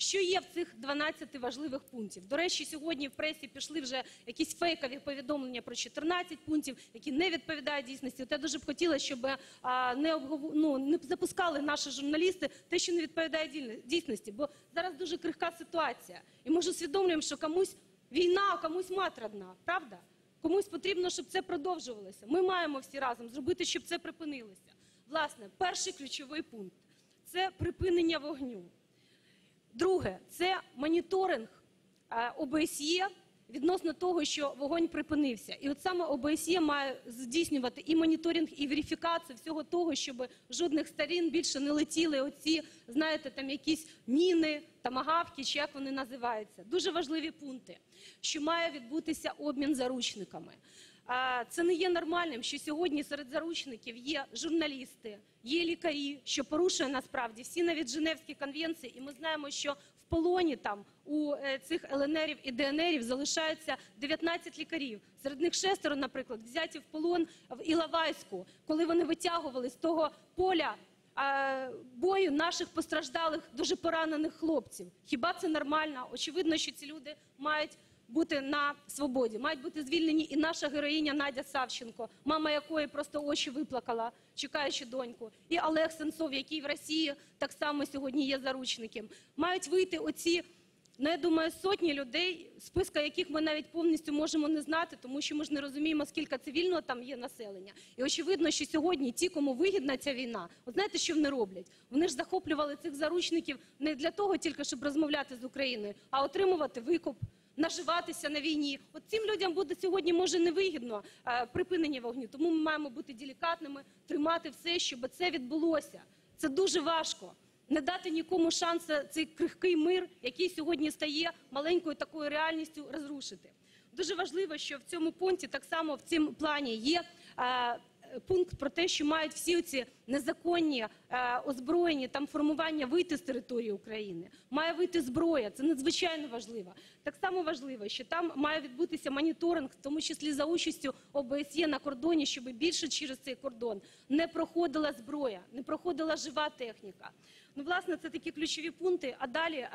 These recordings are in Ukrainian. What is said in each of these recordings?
Що є в цих 12 важливих пунктів? До речі, сьогодні в пресі пішли вже якісь фейкові повідомлення про 14 пунктів, які не відповідають дійсності. От я дуже б хотіла, щоб а, не обгов... ну, не запускали наші журналісти те, що не відповідає дійсності. Бо зараз дуже крихка ситуація, і ми ж усвідомлюємо, що комусь війна, а комусь мат родна, правда? Комусь потрібно, щоб це продовжувалося. Ми маємо всі разом зробити, щоб це припинилося. Власне, перший ключовий пункт це припинення вогню. Друге, це моніторинг е, ОБСЄ відносно того, що вогонь припинився. І от саме ОБСЄ має здійснювати і моніторинг, і верифікацію всього того, щоб жодних сторін більше не летіли оці, знаєте, там якісь міни, тамагавки, чи як вони називаються. Дуже важливі пункти, що має відбутися обмін заручниками. Це не є нормальним, що сьогодні серед заручників є журналісти, є лікарі, що порушує насправді всі навіть Женевські конвенції. І ми знаємо, що в полоні там у е, цих ЛНРів і ДНРів залишаються 19 лікарів. Серед них шестеро, наприклад, взяті в полон в Іловайську, коли вони витягували з того поля бою наших постраждалих, дуже поранених хлопців. Хіба це нормально? Очевидно, що ці люди мають бути на свободі, мають бути звільнені і наша героїня Надя Савченко, мама якої просто очі виплакала, чекаючи доньку, і Олег Сенцов, який в Росії так само сьогодні є заручником. Мають вийти оці. Ну, я думаю, сотні людей, списка яких ми навіть повністю можемо не знати, тому що ми ж не розуміємо, скільки цивільного там є населення. І очевидно, що сьогодні ті, кому вигідна ця війна, от знаєте, що вони роблять? Вони ж захоплювали цих заручників не для того, тільки щоб розмовляти з Україною, а отримувати викуп. Наживатися на війні, от цим людям буде сьогодні може невигідно е, припинення вогню. Тому ми маємо бути делікатними, тримати все, щоб це відбулося. Це дуже важко не дати нікому шансу цей крихкий мир, який сьогодні стає маленькою такою реальністю, розрушити. Дуже важливо, що в цьому пункті так само в цьому плані є. е, Пункт про те, що мають всі ці незаконні е, озброєні там формування вийти з території України, має вийти зброя. Це надзвичайно важливо. Так само важливо, що там має відбутися моніторинг, в тому числі за участю ОБСЄ на кордоні, щоб більше через цей кордон не проходила зброя, не проходила жива техніка. Ну, власне, це такі ключові пункти. А далі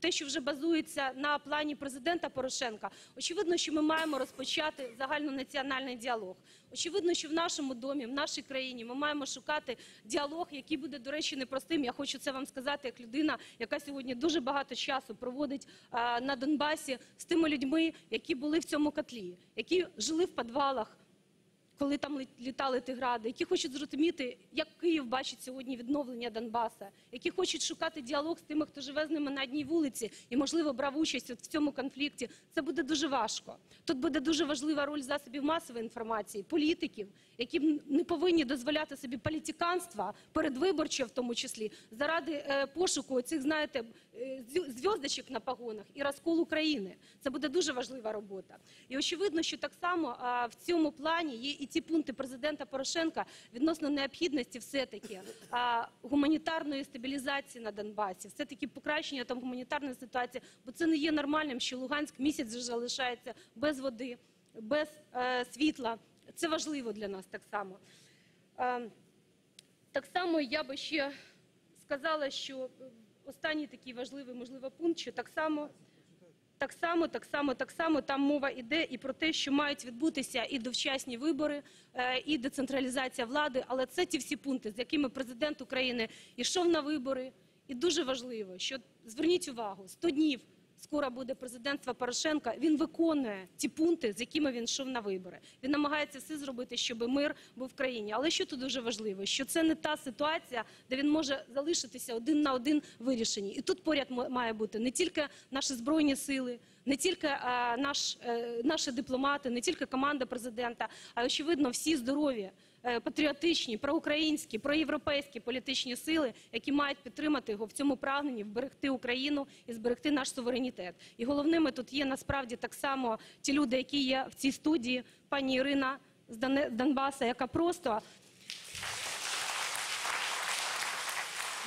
те, що вже базується на плані президента Порошенка, очевидно, що ми маємо розпочати загальнонаціональний діалог. Очевидно, що в нашому домі, в нашій країні, ми маємо шукати діалог, який буде, до речі, непростим. Я хочу це вам сказати, як людина, яка сьогодні дуже багато часу проводить на Донбасі з тими людьми, які були в цьому котлі, які жили в підвалах коли там лі- літали ті гради, які хочуть зрозуміти, як Київ бачить сьогодні відновлення Донбаса, які хочуть шукати діалог з тими, хто живе з ними на одній вулиці і, можливо, брав участь в цьому конфлікті. Це буде дуже важко. Тут буде дуже важлива роль засобів масової інформації, політиків, які не повинні дозволяти собі політиканства, передвиборче в тому числі, заради е, пошуку цих, знаєте, зв'язочок на погонах і розкол України. Це буде дуже важлива робота. І очевидно, що так само в цьому плані є і ті пункти президента Порошенка відносно необхідності все-таки гуманітарної стабілізації на Донбасі, все-таки покращення там гуманітарної ситуації, бо це не є нормальним, що Луганськ місяць вже залишається без води, без е, світла. Це важливо для нас так само. Е, так само я би ще сказала, що е, останній такий важливий, можливо, пункт, що так само. Так само, так само, так само там мова йде і про те, що мають відбутися і довчасні вибори, е, і децентралізація влади. Але це ті всі пункти, з якими президент України йшов на вибори. І дуже важливо, що зверніть увагу, 100 днів скоро буде президентство Порошенка. Він виконує ті пункти, з якими він йшов на вибори. Він намагається все зробити, щоб мир був в країні. Але що тут дуже важливо, що це не та ситуація, де він може залишитися один на один вирішенні. І тут поряд має бути не тільки наші збройні сили, не тільки е, наш, е, наші дипломати, не тільки команда президента, а очевидно всі здорові. Е, Патріотичні, проукраїнські, проєвропейські політичні сили, які мають підтримати його в цьому прагненні, вберегти Україну і зберегти наш суверенітет. І головними тут є насправді так само ті люди, які є в цій студії, пані Ірина з Донбаса, яка просто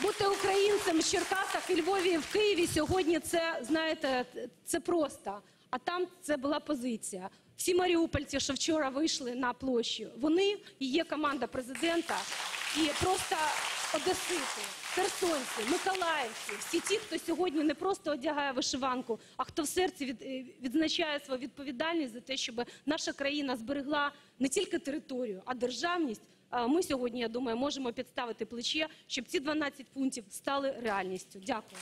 Бути українцем в Черкасах, і Львові, в Києві сьогодні це, знаєте, це просто. А там це була позиція. Всі маріупольці, що вчора вийшли на площу, вони і є команда президента, і просто одесити. херсонці, миколаївці, всі ті, хто сьогодні не просто одягає вишиванку, а хто в серці від, е, відзначає свою відповідальність за те, щоб наша країна зберегла не тільки територію, а державність. Ми сьогодні, я думаю, можемо підставити плече, щоб ці 12 пунктів стали реальністю. Дякую.